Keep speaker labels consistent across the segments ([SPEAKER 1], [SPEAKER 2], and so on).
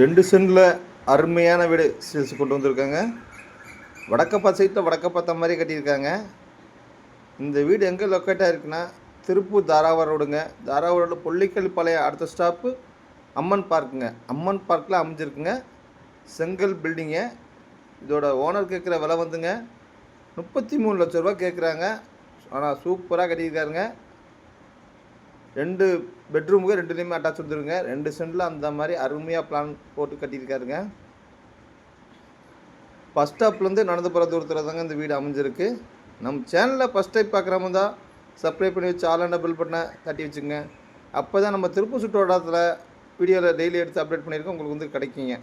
[SPEAKER 1] ரெண்டு சென்டில் அருமையான வீடு சேல்ஸ் கொண்டு வந்திருக்காங்க. வடக்கப்பா சைட்டில் வடக்க மாதிரி கட்டியிருக்காங்க. இந்த வீடு எங்கே லொக்கேட்டாக இருக்குன்னா திருப்பூர் தாராவரம் ரோடுங்க. தாராவரம் ரோடு பொல்லிக்கல் பாளையம் அடுத்த ஸ்டாப்பு அம்மன் பார்க்குங்க. அம்மன் பார்க்கில் அமைஞ்சிருக்குங்க. செங்கல் பில்டிங்கு இதோட ஓனர் கேட்குற விலை வந்துங்க. முப்பத்தி மூணு லட்ச ரூபா கேட்குறாங்க. ஆனால் சூப்பராக கட்டியிருக்காருங்க. ரெண்டு பெட்ரூமுக்கு ரெண்டுலேயுமே அட்டாச் கொடுத்துருங்க. ரெண்டு சென்டில் அந்த மாதிரி அருமையாக பிளான் போட்டு கட்டியிருக்காருங்க. பஸ் ஸ்டாப்லேருந்து நடந்து போகிற தூரத்தில் தாங்க இந்த வீடு அமைஞ்சிருக்கு. நம்ம சேனலில் ஃபஸ்ட் டைம் பார்க்குறவங்க தான் சப்ஸ்கிரைப் பண்ணி வச்சு ஆன்லைனில் பில் பண்ண தட்டி வச்சுங்க அப்போ தான் நம்ம திருப்பூர் சுற்றுவட்டாரத்தில் வீடியோவில் டெய்லி எடுத்து அப்டேட் பண்ணியிருக்கோம் உங்களுக்கு வந்து கிடைக்குங்க.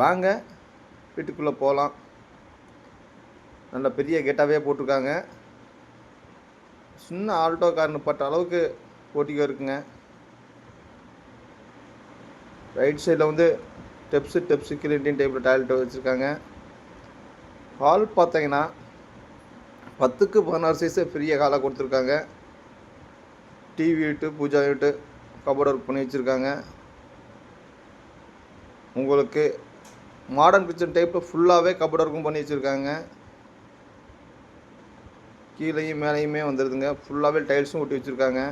[SPEAKER 1] வாங்க வீட்டுக்குள்ளே போகலாம் நல்ல பெரிய கேட்டாகவே போட்டிருக்காங்க. சின்ன ஆல்டோ கார் நிப்பாட்ட அளவுக்கு போட்டிக்கோ இருக்குங்க ரைட் சைடில் வந்து டெப்ஸு டெப்ஸு கிளீன் டைப்பில் டாய்லெட் வச்சுருக்காங்க. ஹால் பார்த்தீங்கன்னா பத்துக்கு பதினாறு சைஸு பெரிய ஹாலாக கொடுத்துருக்காங்க. TV unit pooja unit cupboard work பண்ணி வச்சுருக்காங்க. உங்களுக்கு மாடர்ன் கிச்சன் டைப்பில் ஃபுல்லாகவே கபோர்ட் ஒர்க்கும் பண்ணி வச்சுருக்காங்க. கீழேயும் மேலேயுமே வந்துடுதுங்க ஃபுல்லாகவே டைல்ஸும் ஒட்டி வச்சுருக்காங்க.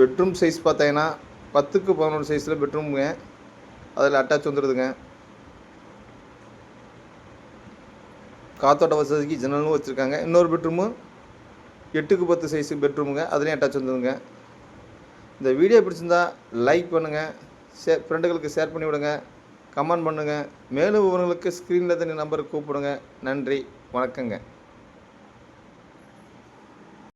[SPEAKER 1] பெட்ரூம் சைஸ் பார்த்தீங்கன்னா பத்துக்கு பதினொன்று சைஸில் பெட்ரூமுங்க அதில் அட்டாச் வந்துடுதுங்க காத்தோட்ட வசதிக்கு ஜன்னலும் வச்சுருக்காங்க. இன்னொரு பெட்ரூமு எட்டுக்கு பத்து சைஸு பெட்ரூமுங்க அதுலேயும் அட்டாச் வந்துடுங்க இந்த வீடியோ பிடிச்சிருந்தா லைக் பண்ணுங்கள் ஷே ஃப்ரெண்டுகளுக்கு ஷேர் பண்ணி விடுங்க. கமெண்ட் பண்ணுங்கள் மேலும் விவரங்களுக்கு ஸ்க்ரீனில் தனி நம்பருக்கு கூப்பிடுங்க. நன்றி. வணக்கங்க.